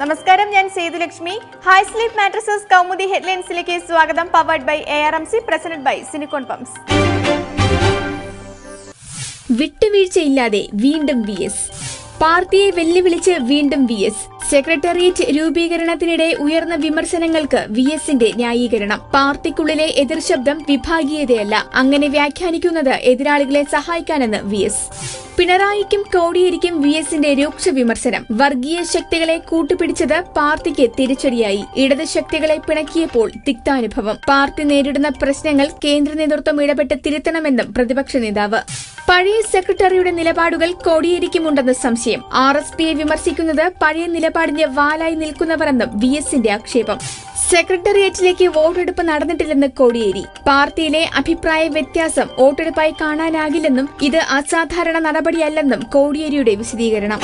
നമസ്കാരം ഞാൻ Sethulakshmi. High sleep mattresses Kaumudi ഹെഡ്ലൈൻസിലേക്ക് സ്വാഗതം powered by A R M C presented by സിനിക്കോൺ pumps വിട്ടുവീഴ്ചയില്ലാതെ വീണ്ടും വി എസ് പാർട്ടിയെ വെല്ലുവിളിച്ച് വീണ്ടും വി എസ് സെക്രട്ടേറിയറ്റ് രൂപീകരണത്തിനിടെ ഉയർന്ന വിമർശനങ്ങൾക്ക് വി എസിന്റെ ന്യായീകരണം. പാർട്ടിക്കുള്ളിലെ എതിർശബ്ദം വിഭാഗീയതയല്ല. അങ്ങനെ വ്യാഖ്യാനിക്കുന്നത് എതിരാളികളെ സഹായിക്കാനെന്ന് വി എസ് പിണറായിക്കും കോടിയേരിക്കും വി എസിന്റെ രൂക്ഷ വിമർശനം. വർഗീയ ശക്തികളെ കൂട്ടുപിടിച്ചത് പാർട്ടിക്ക് തിരിച്ചടിയായി. ഇടത് ശക്തികളെ പിണക്കിയപ്പോൾ തിക്താനുഭവം. പാർട്ടി നേരിടുന്ന പ്രശ്നങ്ങൾ കേന്ദ്ര നേതൃത്വം ഇടപെട്ട് തിരുത്തണമെന്നും പ്രതിപക്ഷ നേതാവ്. പഴയ സെക്രട്ടറിയുടെ നിലപാടുകൾ കോടിയേരിക്കുമുണ്ടെന്ന് സംശയം. ആർ എസ് പിയെ വിമർശിക്കുന്നത് പഴയ നിലപാടിന്റെ വാലായി നിൽക്കുന്നവരെന്നും വി എസിന്റെ ആക്ഷേപം. സെക്രട്ടേറിയറ്റിലേക്ക് വോട്ടെടുപ്പ് നടന്നിട്ടില്ലെന്ന് കോടിയേരി. പാർട്ടിയിലെ അഭിപ്രായ വ്യത്യാസം വോട്ടെടുപ്പായി കാണാനാകില്ലെന്നും ഇത് അസാധാരണ നടപടിയല്ലെന്നും കോടിയേരിയുടെ വിശദീകരണം.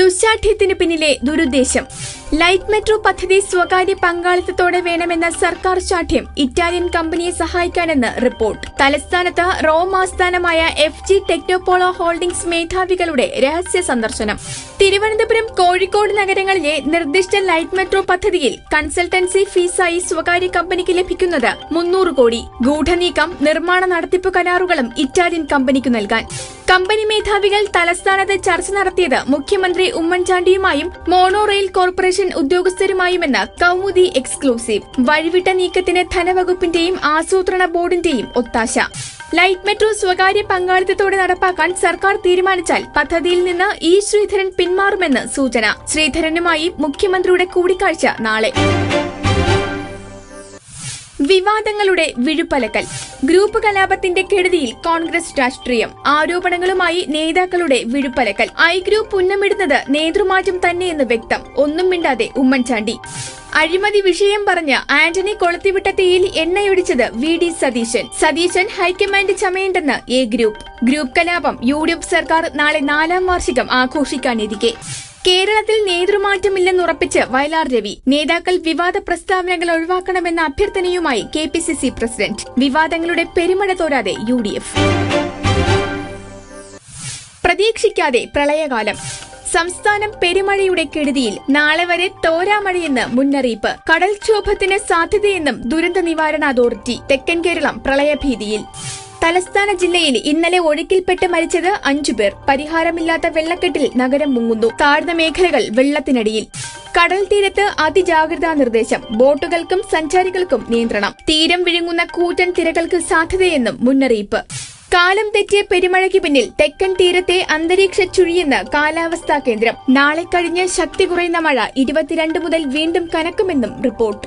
ദുശാഠ്യത്തിന് പിന്നിലെ ദുരുദ്ദേശം. ലൈറ്റ് മെട്രോ പദ്ധതി സ്വകാര്യ പങ്കാളിത്തത്തോടെ വേണമെന്ന സർക്കാർ ശാഠ്യം ഇറ്റാലിയൻ കമ്പനിയെ സഹായിക്കാനെന്ന് റിപ്പോർട്ട്. തലസ്ഥാനത്ത് റോം ആസ്ഥാനമായ എഫ് ജി ടെക്നോപോളോ ഹോൾഡിംഗ്സ് മേധാവികളുടെ രഹസ്യ സന്ദർശനം. തിരുവനന്തപുരം കോഴിക്കോട് നഗരങ്ങളിലെ നിർദ്ദിഷ്ട ലൈറ്റ് മെട്രോ പദ്ധതിയിൽ കൺസൾട്ടൻസി ഫീസായി സ്വകാര്യ കമ്പനിക്ക് ലഭിക്കുന്നത് മുന്നൂറ് കോടി. ഗൂഢനീക്കം നിർമ്മാണ നടത്തിപ്പ് കരാറുകളും ഇറ്റാലിയൻ കമ്പനിക്ക് നൽകാൻ. കമ്പനി മേധാവികൾ തലസ്ഥാനത്ത് ചർച്ച നടത്തിയത് മുഖ്യമന്ത്രി ഉമ്മൻചാണ്ടിയുമായും മോണോ റെയിൽ കോർപ്പറേഷൻ ഉദ്യോഗസ്ഥരുമായുമെന്ന് കൗമുദി എക്സ്ക്ലൂസീവ്. വഴിവിട്ട നീക്കത്തിന് ധനവകുപ്പിന്റെയും ആസൂത്രണ ബോർഡിന്റെയും ഒത്താശ. ലൈറ്റ് മെട്രോ സ്വകാര്യ പങ്കാളിത്തത്തോടെ നടപ്പാക്കാൻ സർക്കാർ തീരുമാനിച്ചാൽ പദ്ധതിയിൽ നിന്ന് ഇ ശ്രീധരൻ പിന്മാറുമെന്ന് സൂചന. ശ്രീധരനുമായി മുഖ്യമന്ത്രിയുടെ കൂടിക്കാഴ്ച നാളെ. വിവാദങ്ങളുടെ വിഴുപ്പലക്കൽ. ഗ്രൂപ്പ് കലാപത്തിന്റെ കെടുതിയിൽ കോൺഗ്രസ് രാഷ്ട്രീയം. ആരോപണങ്ങളുമായി നേതാക്കളുടെ വിഴുപ്പലക്കൽ. ഐ ഗ്രൂപ്പ് ഉന്നമിടുന്നത് നേതൃമാറ്റം തന്നെയെന്ന് വ്യക്തം. ഒന്നും മിണ്ടാതെ ഉമ്മൻചാണ്ടി. അഴിമതി വിഷയം പറഞ്ഞ് ആന്റണി കൊളുത്തിവിട്ട തീയിൽ എണ്ണയൊടിച്ചത് V D Satheesan. Satheesan high command ചമയേണ്ടെന്ന് A group. Group കലാപം യു സർക്കാർ നാളെ നാലാം വാർഷികം ആഘോഷിക്കാനിരിക്കെ. കേരളത്തിൽ നേതൃമാറ്റമില്ലെന്നുറപ്പിച്ച് വയലാർ രവി. നേതാക്കൾ വിവാദ പ്രസ്താവനകൾ ഒഴിവാക്കണമെന്ന അഭ്യർത്ഥനയുമായി K P C C president. വിവാദങ്ങളുടെ പെരുമഴ തോരാതെ യു ഡി എഫ്. പ്രതീക്ഷിക്കാതെ പ്രളയകാലം. സംസ്ഥാനം പെരുമഴയുടെ കെടുതിയിൽ നാളെ വരെ തോരാമഴയെന്ന് മുന്നറിയിപ്പ്. കടൽക്ഷോഭത്തിന് സാധ്യതയെന്നും ദുരന്ത നിവാരണ അതോറിറ്റി തെക്കൻ കേരളം പ്രളയഭീതിയിൽ. തലസ്ഥാന ജില്ലയിൽ ഇന്നലെ ഒഴുക്കിൽപ്പെട്ട് മരിച്ചത് അഞ്ചുപേർ പരിഹാരമില്ലാത്ത വെള്ളക്കെട്ടിൽ നഗരം മുങ്ങുന്നു. താഴ്ന്ന മേഖലകൾ വെള്ളത്തിനടിയിൽ. കടൽ തീരത്ത് അതിജാഗ്രതാ നിർദ്ദേശം. ബോട്ടുകൾക്കും സഞ്ചാരികൾക്കും നിയന്ത്രണം. തീരം വിഴുങ്ങുന്ന കൂറ്റൻ തിരകൾക്ക് സാധ്യതയെന്നും മുന്നറിയിപ്പ്. കാലം തെറ്റിയ പെരുമഴയ്ക്ക് പിന്നിൽ തെക്കൻ തീരത്തെ അന്തരീക്ഷ ചുഴിയെന്ന് കാലാവസ്ഥാ കേന്ദ്രം. നാളെ കഴിഞ്ഞ് ശക്തി കുറയുന്ന മഴ ഇരുപത്തിരണ്ട് മുതൽ വീണ്ടും കനക്കുമെന്നും report.